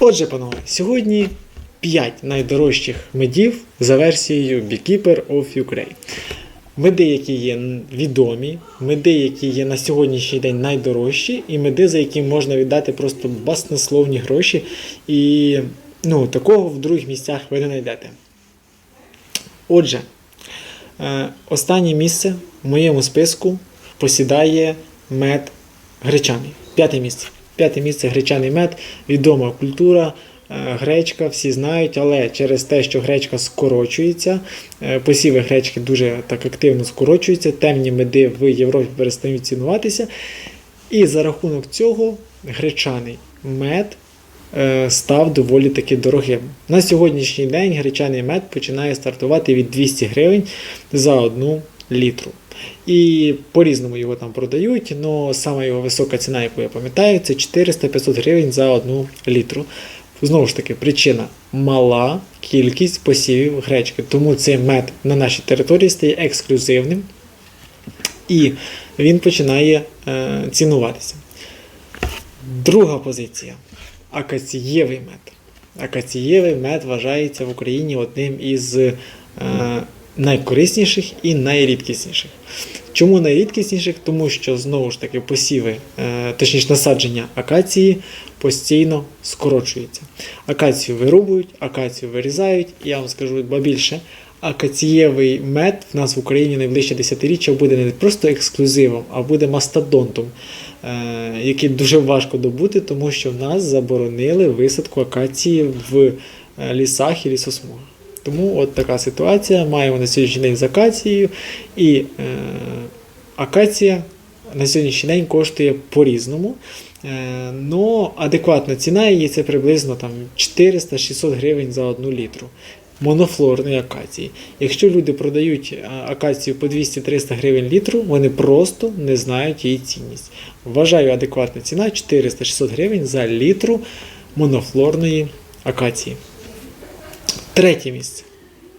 Отже, панове, сьогодні 5 найдорожчих медів за версією Beekeeper of Ukraine. Меди, які є відомі, меди, які є на сьогоднішній день найдорожчі, і меди, за які можна віддати просто баснословні гроші. І ну, такого в других місцях ви не знайдете. Отже, е, останнє місце в моєму списку посідає мед гречаний. П'яте місце. П'яте місце гречаний мед, відома культура. е, Гречка, всі знають, але через те, що гречка скорочується, е, посіви гречки дуже так активно скорочуються, темні меди в Європі перестають цінуватися. І за рахунок цього гречаний мед е, став доволі таки дорогим. На сьогоднішній день гречаний мед починає стартувати від 200 гривень за одну літру. І по-різному його там продають, але сама його висока ціна, яку я пам'ятаю, це 400-500 гривень за одну літру. Знову ж таки, причина мала кількість посівів гречки, тому цей мед на нашій території стає ексклюзивним і він починає е, цінуватися. Друга позиція акацієвий мед. Акацієвий мед вважається в Україні одним із е, найкорисніших і найрідкісніших. Чому найрідкісніших? Тому що знову ж таки посіви, е, точніше насадження акації постійно скорочується. Акацію вирубують, акацію вирізають, я вам скажу ба більше. Акацієвий мед в нас в Україні найближче десятиріччя буде не просто ексклюзивом, а буде мастодонтом, е, який дуже важко добути, тому що в нас заборонили висадку акації в е, лісах і лісосмугах. Тому от така ситуація. Маємо на сьогоднішній день з акацією, і е, акація на сьогоднішній день коштує по-різному. Е, но адекватна ціна її це приблизно там 400-600 гривень за одну літру. Монофлорної акації. Якщо люди продають акацію по 200-300 гривень літру, вони просто не знають її цінність. Вважаю адекватна ціна 400-600 гривень за літру монофлорної акації. Третє місце.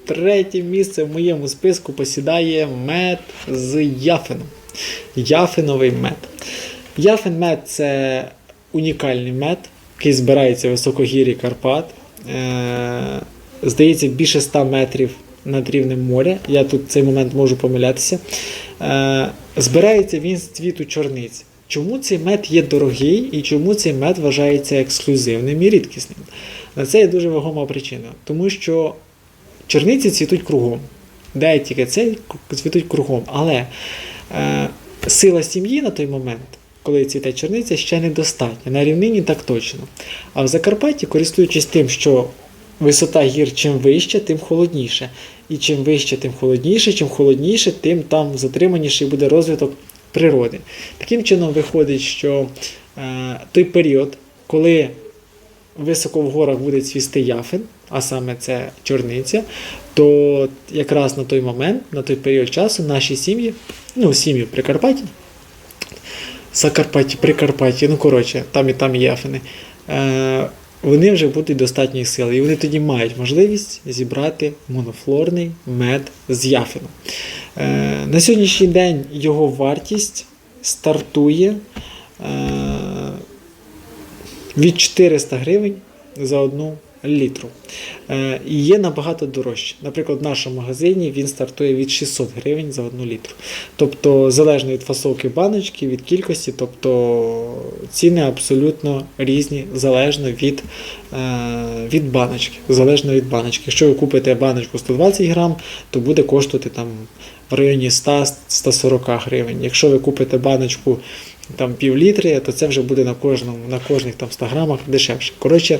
Третє місце в моєму списку посідає мед з яфином. Яфиновий мед. Яфин мед це унікальний мед, який збирається в високогір'ї Карпат. Е, здається, більше 100 метрів над рівнем моря. Я тут цей момент можу помилятися. Е, збирається він з цвіту чорниць. Чому цей мед є дорогий і чому цей мед вважається ексклюзивним і рідкісним? Це є дуже вагома причина. Тому що чорниці цвітуть кругом. Де тільки це цвітуть кругом. Але е, сила сім'ї на той момент, коли цвіте чорниця, ще недостатня. На рівнині так точно. А в Закарпатті, користуючись тим, що висота гір чим вища, тим холодніше. І чим вище, тим холодніше, чим холодніше, тим там затриманіший буде розвиток природи. Таким чином виходить, що е, той період, коли високо в горах буде цвісти яфин, а саме це чорниця, то якраз на той момент, на той період часу, наші сім'ї, ну, сім'ї Прикарпатті, Закарпатті, Прикарпатті, ну коротше, там і там є яфини, е, вони вже будуть достатньої сили. І вони тоді мають можливість зібрати монофлорний мед з яфином. Е, на сьогоднішній день його вартість стартує е, від 400 гривень за одну літру. Е, І є набагато дорожче. Наприклад, в нашому магазині він стартує від 600 гривень за одну літру. Тобто, залежно від фасовки баночки, від кількості, тобто ціни абсолютно різні, залежно від, е, від баночки. Залежно від баночки. Якщо ви купите баночку 120 грам, то буде коштувати там в районі 100-140 гривень. Якщо ви купите баночку там пів літри, то це вже буде на кожному, на кожних там 100 грамах дешевше. Коротше,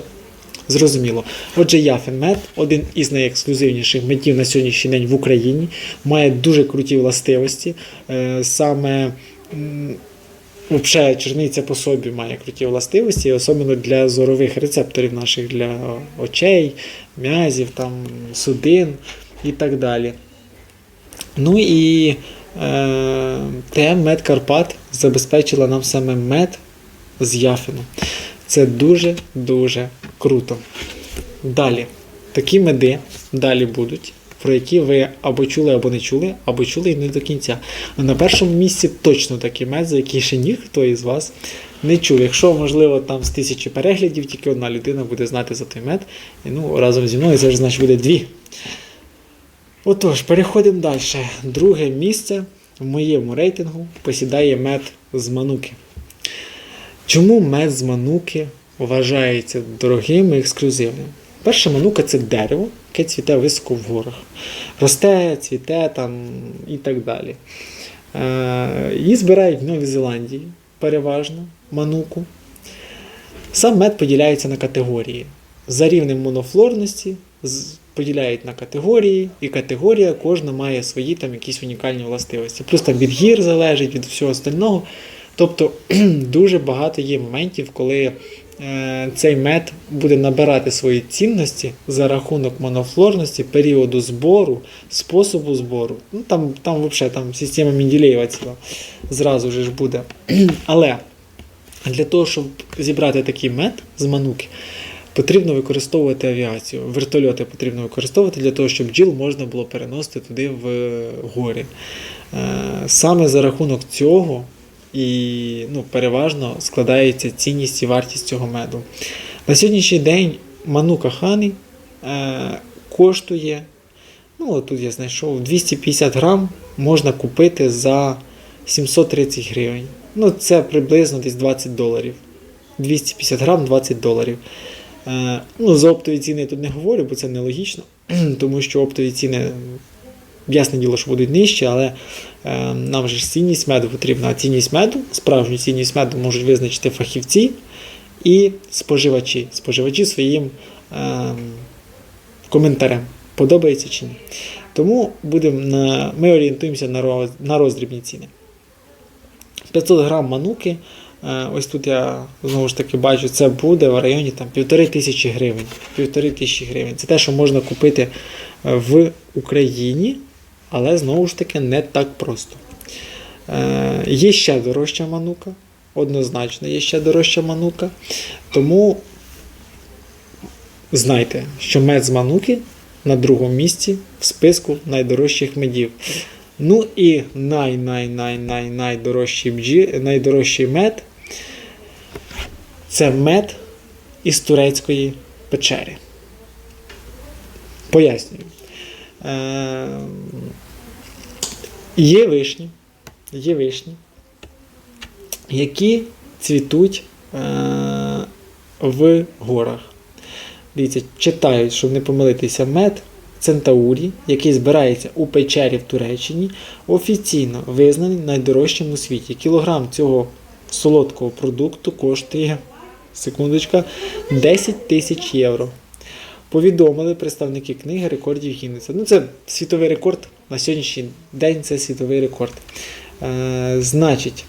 зрозуміло. Отже, яфін мед, один із найексклюзивніших медів на сьогоднішній день в Україні, має дуже круті властивості. Е, Саме Взагалі, черниця по собі має круті властивості, особливо для зорових рецепторів наших, для очей, м'язів, там, судин і так далі. Ну і е, те мед Карпат забезпечила нам саме мед з яфину. Це дуже-дуже круто. Далі. Такі меди далі будуть. про які ви або чули, або не чули, або чули і не до кінця. На першому місці точно такий мед, за який ще ніхто із вас не чув. Якщо, можливо, там з тисячі переглядів тільки одна людина буде знати за той мед, і, ну, разом зі мною це вже значить буде дві. Отож, переходимо далі. Друге місце в моєму рейтингу посідає мед з мануки. Чому мед з мануки вважається дорогим і ексклюзивним? Перша манука це дерево, яке цвіте високо в горах. Росте, цвіте там і так далі. Е, Її збирають в Новій Зеландії переважно мануку. Сам мед поділяється на категорії. За рівнем монофлорності поділяють на категорії, і категорія кожна має свої там якісь унікальні властивості. Плюс там від гір залежить, від всього остального. Тобто дуже багато є моментів, коли е, цей мед буде набирати свої цінності за рахунок монофлорності, періоду збору, способу збору. Ну там, там взагалі там система Менділеєва ціла зразу ж буде. Але для того, щоб зібрати такий мед з мануки, потрібно використовувати авіацію. Вертольоти потрібно використовувати для того, щоб бджіл можна було переносити туди в гори. Е, Саме за рахунок цього і ну, переважно складається цінність і вартість цього меду. На сьогоднішній день манука хани е, коштує, ну тут я знайшов, 250 грам можна купити за 730 гривень. Ну, це приблизно десь 20 доларів. 250 грам 20 доларів. Е, ну, за оптові ціни я тут не говорю, бо це нелогічно, тому що оптові ціни, ясне діло, що будуть нижчі, але е, нам же ж цінність меду потрібна. А цінність меду, справжню цінність меду можуть визначити фахівці і споживачі. Споживачі своїм е, коментарем, подобається чи ні. Тому на, ми орієнтуємося на роздрібні ціни. 500 грам мануки. Е, Ось тут я знову ж таки бачу, це буде в районі там, півтори тисячі гривень. Півтори тисячі гривень. Це те, що можна купити е, в Україні, але знову ж таки не так просто. Е, Є ще дорожча манука. Однозначно є ще дорожча манука. Тому знайте, що мед з мануки на другому місці в списку найдорожчих медів. Ну і най-най-най-най найдорожчий бджі, найдорожчий мед це мед із турецької печери. Пояснюю. Е, є вишні, є вишні, які цвітуть е, в горах. Дивіться, читають, щоб не помилитися, мед Центаурі, який збирається у печері в Туреччині, офіційно визнаний найдорожчим у світі. Кілограм цього солодкого продукту коштує секундочка, 10 тисяч євро. Повідомили представники книги рекордів Гіннеса. Ну, це світовий рекорд. На сьогоднішній день це світовий рекорд. Е, значить,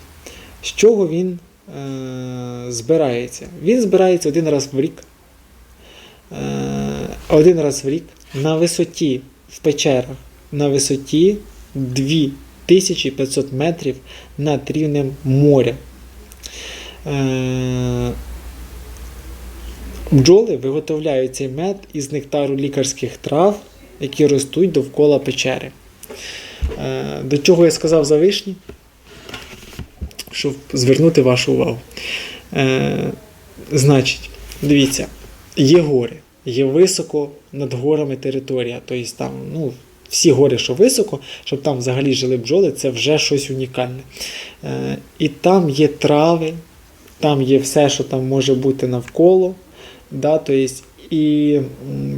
з чого він е, збирається? Він збирається один раз в рік. Е, один раз в рік на висоті в печерах на висоті 2500 метрів над рівнем моря. Е, Бджоли виготовляють цей мед із нектару лікарських трав, які ростуть довкола печери. Е, До чого я сказав за вишні? Щоб звернути вашу увагу. Е, Значить, дивіться, є гори, є високо над горами територія. Тобто там, ну, всі гори, що високо, щоб там взагалі жили бджоли, це вже щось унікальне. Е, І там є трави, там є все, що там може бути навколо. Да, то есть, і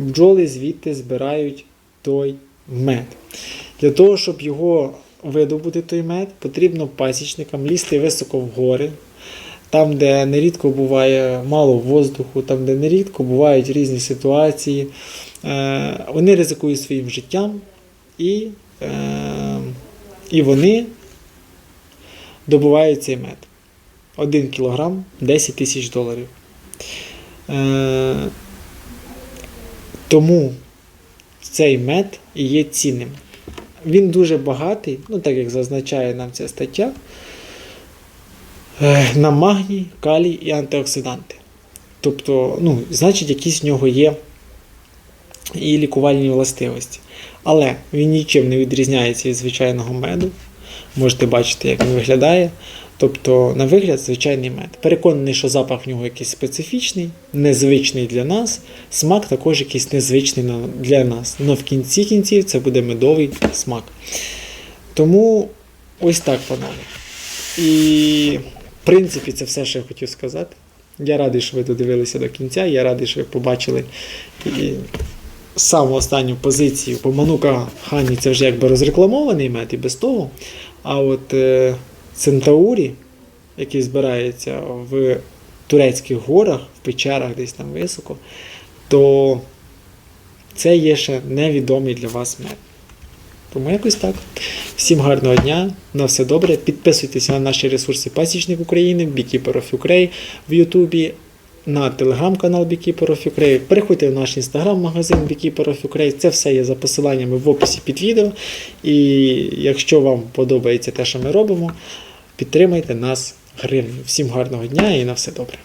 бджоли звідти збирають той мед. Для того, щоб його видобути, той мед, потрібно пасічникам лізти високо в гори, там, де нерідко буває мало воздуху, там, де нерідко бувають різні ситуації. Е, Вони ризикують своїм життям і, е, і вони добувають цей мед. 1 кілограм 10 тисяч доларів. Е, Тому цей мед і є цінним. Він дуже багатий, ну так як зазначає нам ця стаття, е, на магній, калій і антиоксиданти. Тобто, ну, значить, якісь в нього є і лікувальні властивості. Але він нічим не відрізняється від звичайного меду. Можете бачити, як він виглядає. Тобто, на вигляд, звичайний мед. Переконаний, що запах в нього якийсь специфічний, незвичний для нас. Смак також якийсь незвичний для нас. Але в кінці кінців це буде медовий смак. Тому ось так, панове. І в принципі, це все, що я хотів сказати. Я радий, що ви додивилися до кінця. Я радий, що ви побачили і саму останню позицію. Бо Манука Хані це вже якби розрекламований мед і без того. А от е, Центаурі, який збирається в турецьких горах, в печерах десь там високо, то це є ще невідомий для вас мед. Тому якось так. Всім гарного дня, на все добре. Підписуйтеся на наші ресурси Пасічник України, Beekeeper of в Ютубі, на телеграм-канал Beekeeper of Ukraine. Переходьте в наш інстаграм-магазин Beekeeper of Ukraine. Це все є за посиланнями в описі під відео. І якщо вам подобається те, що ми робимо, підтримайте нас гривнею. Всім гарного дня і на все добре.